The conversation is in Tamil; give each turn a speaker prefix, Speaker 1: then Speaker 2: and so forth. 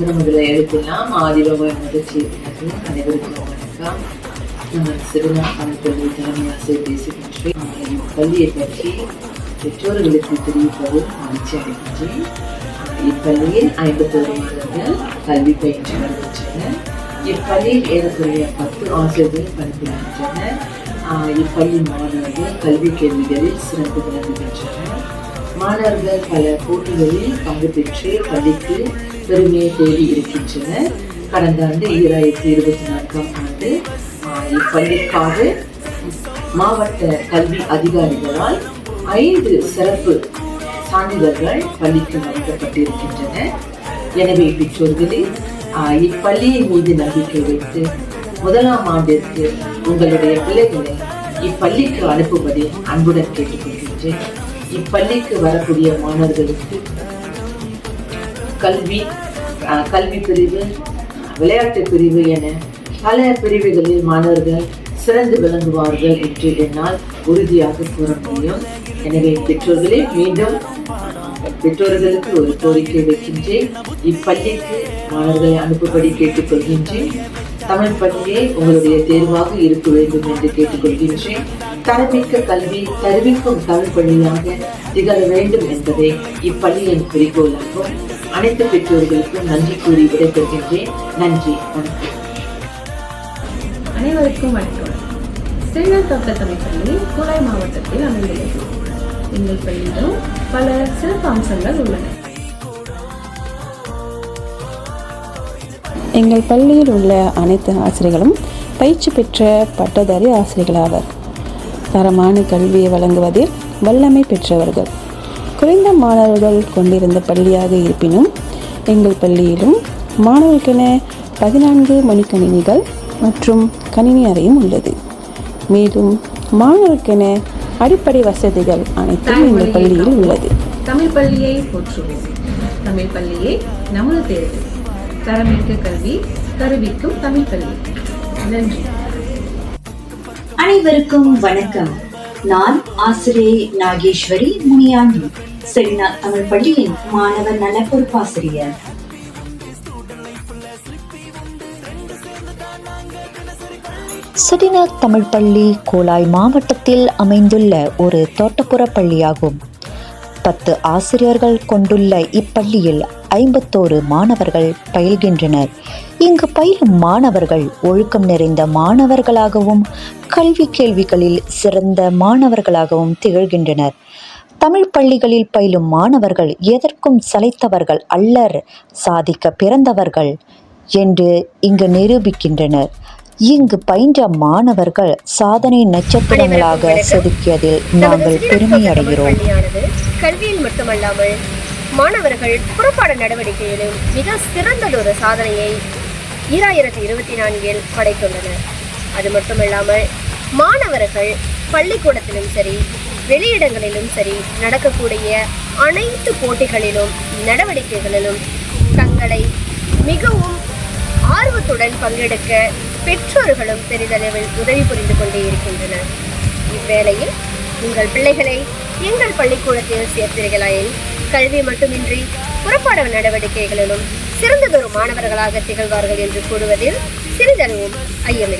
Speaker 1: வந்து முதல்ல எழுதலாம் ஆதிரவ நிகழ்ச்சி அனைவருக்கும் வணக்கம். நம்ம சிறுநாள் பள்ளி தலைமை பேசுகின்றேன் இப்பள்ளியை பற்றி பெற்றோர்களுக்கு தெரிவிப்பது மகிழ்ச்சி அடைகின்றேன் இப்பள்ளியில் ஐம்பத்தோரு மாணவர்கள் கல்வி பயிற்சி வருகின்றனர். இப்பள்ளியில் ஏறக்குறைய பத்து ஆசிரியர்கள் பணிபுரிகின்றனர். இப்பள்ளி மாணவர்கள் கல்வி கேள்விகளில் சிறந்து விளங்குகின்றனர். மாணவர்கள் பல போட்டிகளில் பங்கு பெற்று பள்ளிக்கு பெருமையை தேடி இருக்கின்றனர். கடந்த ஆண்டு ஈராயிரத்தி இருபத்தி நான்காம் ஆண்டு இப்பள்ளிக்காக மாவட்ட கல்வி அதிகாரிகளால் ஐந்து சிறப்பு சான்றிதழ்கள் பள்ளிக்கு வழங்கப்பட்டிருக்கின்றன எனவே பெற்றோர்களே இப்பள்ளியின் மீது நம்பிக்கை வைத்து முதலாம் ஆண்டிற்கு உங்களுடைய பிள்ளைகளை இப்பள்ளிக்கு அனுப்புவதை அன்புடன் கேட்டுக்கொள்கின்றேன். இப்பள்ளிக்கு வரக்கூடிய மாணவர்களுக்கு கல்வி கல்வி பிரிவு விளையாட்டு பிரிவு என பல பிரிவுகளில் மாணவர்கள் சிறந்து விளங்குவார்கள் என்று என்னால் உறுதியாக கூற முடியும். எனவே பெற்றோர்களே மீண்டும் பெற்றோர்களுக்கு ஒரு கோரிக்கை வைக்கின்றேன். இப்பள்ளிக்கு மாணவர்களை அனுப்பும்படி கேட்டுக்கொள்கின்றேன். தமிழ் பள்ளியே உங்களுடைய தேர்வாக இருக்க வேண்டும் என்று கேட்டுக்கொள்கின்றேன். தரமிக்க கல்வி தருவிக்கும் தமிழ் பள்ளியாக திகழ வேண்டும் என்பதே இப்பள்ளியின் குறிக்கோளாகும். அனைத்து பெற்றோர்களுக்கும் நன்றி கூறி விடைபெறுகின்றேன். நன்றி வணக்கம்.
Speaker 2: அனைவருக்கும் வணக்கம். ஸ்ரீநாத் தோட்ட தமிழ் பள்ளி கோலாய் மாவட்டத்தில் அமைந்துள்ளது. எங்கள் பள்ளியிலும் பல சிறப்பு அம்சங்கள் உள்ளன.
Speaker 3: எங்கள் பள்ளியில் உள்ள அனைத்து ஆசிரியர்களும் பயிற்சி பெற்ற பட்டதாரி ஆசிரியர்களாவர். தரமான கல்வியை வழங்குவதில் வல்லமை பெற்றவர்கள். குறைந்த மாணவர்கள் கொண்டிருந்த பள்ளியாக இருப்பினும் எங்கள் பள்ளியிலும் மாணவர்களுக்கென பதினான்கு மணிக்கணினிகள் மற்றும் கணினி அறையும் உள்ளது. மேலும் மாணவர்களுக்கென அடிப்படை வசதிகள் அனைத்தும் எங்கள் பள்ளியில் உள்ளது.
Speaker 2: தமிழ் பள்ளியை போற்றுவோம். தமிழ் பள்ளியை நமது தேர்வு. தரமிக்க கல்வி கருவிக்கும் தமிழ் பள்ளி நன்றி.
Speaker 4: அனைவருக்கும் வணக்கம். நான் ஆசிரியை நாகேஸ்வரி முனியாண்டி செரினா தமிழ் பள்ளியின் மாணவர் நல பொறுப்பாசிரியர்
Speaker 5: செடினா தமிழ் பள்ளி கோலாய் மாவட்டத்தில் அமைந்துள்ள ஒரு தோட்டப்புற பள்ளியாகும். பத்து ஆசிரியர்கள் கொண்டுள்ள இப்பள்ளியில் ஐம்பத்தோரு மாணவர்கள் பயில்கின்றனர். இங்கு பயிலும் மாணவர்கள் ஒழுக்கம் நிறைந்த மாணவர்களாகவும் கல்வி கேள்விகளில் சிறந்த மாணவர்களாகவும் திகழ்கின்றனர். தமிழ் பள்ளிகளில் பயிலும் மாணவர்கள் எதற்கும் சளைத்தவர்கள் அல்லர் சாதிக்க பிறந்தவர்கள் என்று இங்கு நிரூபிக்கின்றனர். இங்கு பயின்ற மாணவர்கள் சாதனை நட்சத்திரங்களாக செதுக்கியதில் நாங்கள் பெருமை அடைகிறோம்
Speaker 6: பள்ளியானது கல்வியில் மட்டுமல்லாமல் மாணவர்கள் புறப்பாட நடவடிக்கையிலும் மிக சிறந்ததொரு சாதனையை ஈராயிரத்தி இருபத்தி நான்கில் படைத்துள்ளனர். அது மட்டுமல்லாமல் மாணவர்கள் பள்ளிக்கூடத்திலும் சரி வெளியிடங்களிலும் சரி நடக்கக்கூடிய அனைத்து போட்டிகளிலும் நடவடிக்கைகளிலும் தங்களை மிகவும் ஆர்வத்துடன் பங்கெடுக்க பெற்றோர்களும் பெரிதளவில் உதவி புரிந்து கொண்டே இருக்கின்றனர். இவ்வேளையில் உங்கள் பிள்ளைகளை எங்கள் பள்ளிக்கூடத்தில் சேர்த்தீர்களாயின் கல்வி மட்டுமின்றி புறப்பாட நடவடிக்கைகளிலும் சிறந்ததொரு மாணவர்களாக திகழ்வார்கள் என்று கூறுவதில் சிறிதளவும் ஐயமில்லை.